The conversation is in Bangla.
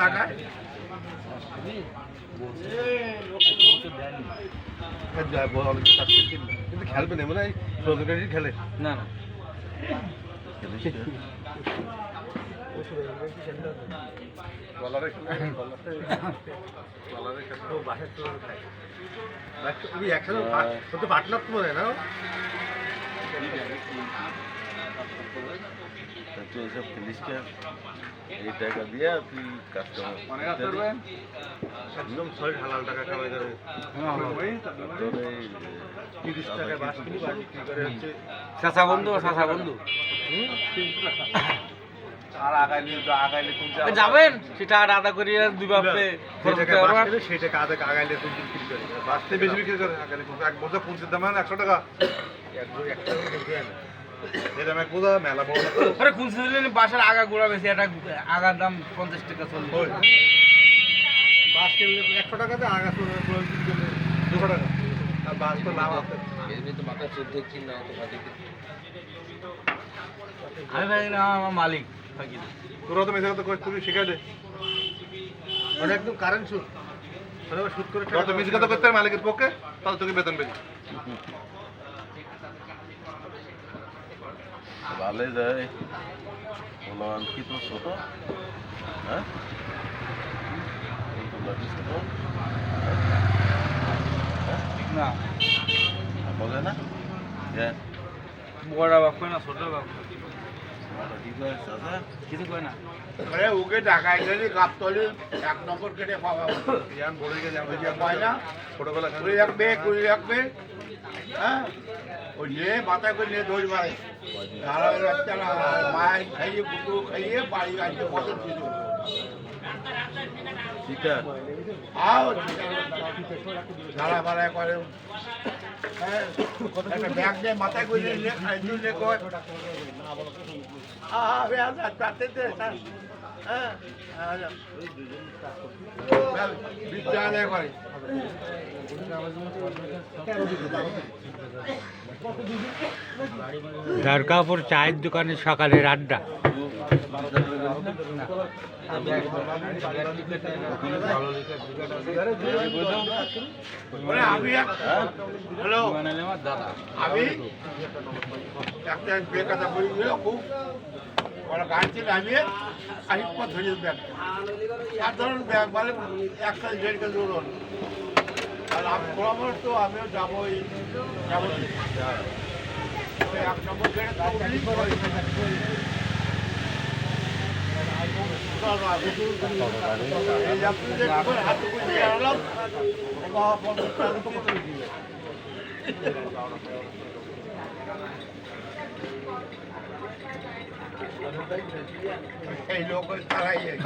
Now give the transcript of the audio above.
ঢাকায়। কিন্তু খেলবে না মানে প্রজেক্টারই খেলে। না না। একসাথে তো পার্টনার তো মনে হয় না? এইসব খেলিস এই টাকা দিয়ে তুই কাস্টমার মানে একদম ছয় হালাল টাকা করে। তিরিশ টাকা বাস করে হচ্ছে। চাচা বন্ধু বন্ধু। আর আগাইলে যাবেন? সেটা আর আদা করিয়ে দুই বাপে যে টাকা বাস কিনে সেই টাকা আধা আগাইলে কোন বিক্রি করে। বাসতে বেশি বিক্রি করে আগাইলে এক বোঝা পঞ্চাশ দাম একশো টাকা? এক একটা কিনতে হয় না এরকম এক বোঝা মেলা বড় আরে কোন বাসার আগা গোড়া বেশি একটা আগার দাম পঞ্চাশ টাকা চল্লিশ ওই। বাস কিনলে একশো টাকাতে আগা দুশো টাকা। আর বাস তো লাভ আছে আমি ভাই না আমার মালিক। তোরা তো মেঝে কথা তুমি শিখাই দে। মানে একদম কারেন্ট সুদ সুদ করে কথা করতে হবে মালিকের পক্ষে তাহলে তোকে বেতন বেশি। ভালো যায়। বললাম কি তো ছোট? হ্যাঁ? না। বলে না? হ্যাঁ বড় বাপ কয় না ছোট বাপ। কয়। কিছু কয় না। আরে ওকে ঢাকায় গেলে গাবতলি এক নম্বর কেটে পাওয়া। বলে গেছে আমি যে পায় না? ছোটবেলা কুড়ি রাখবে কুড়ি রাখবে হ্যাঁ? ওই নিয়ে মাথায় করে নিয়ে দৌড় মারে। ধারা রাখতে না মায়ের খাইয়ে কুটু খাইয়ে বাড়ি আসতে কত ছিল। ধারা ফারা করে। হ্যাঁ একটা ব্যাগ মাথায় করে নিয়ে খাই দিলে কয় তাতে হ্যাঁ বিদ্যা আদায় করে। দরকাপুর চায়ের দোকানে সকালের আড্ডা আমি একটা বই খুব। ওরা গাড়িতে নামিয়ে আহিপা ধরিয়ে ব্যাগ সাধারণ ব্যাগ মানে একটা দেড় কেজি ওজন আর আমি বরাবর তো আমিও যাবোই যাব এক পরে। হাতে করে দিয়ে আনলাম বাবা পঞ্চাশ টাকা দিয়ে দিলে। এই লোক ওই তারাই এই।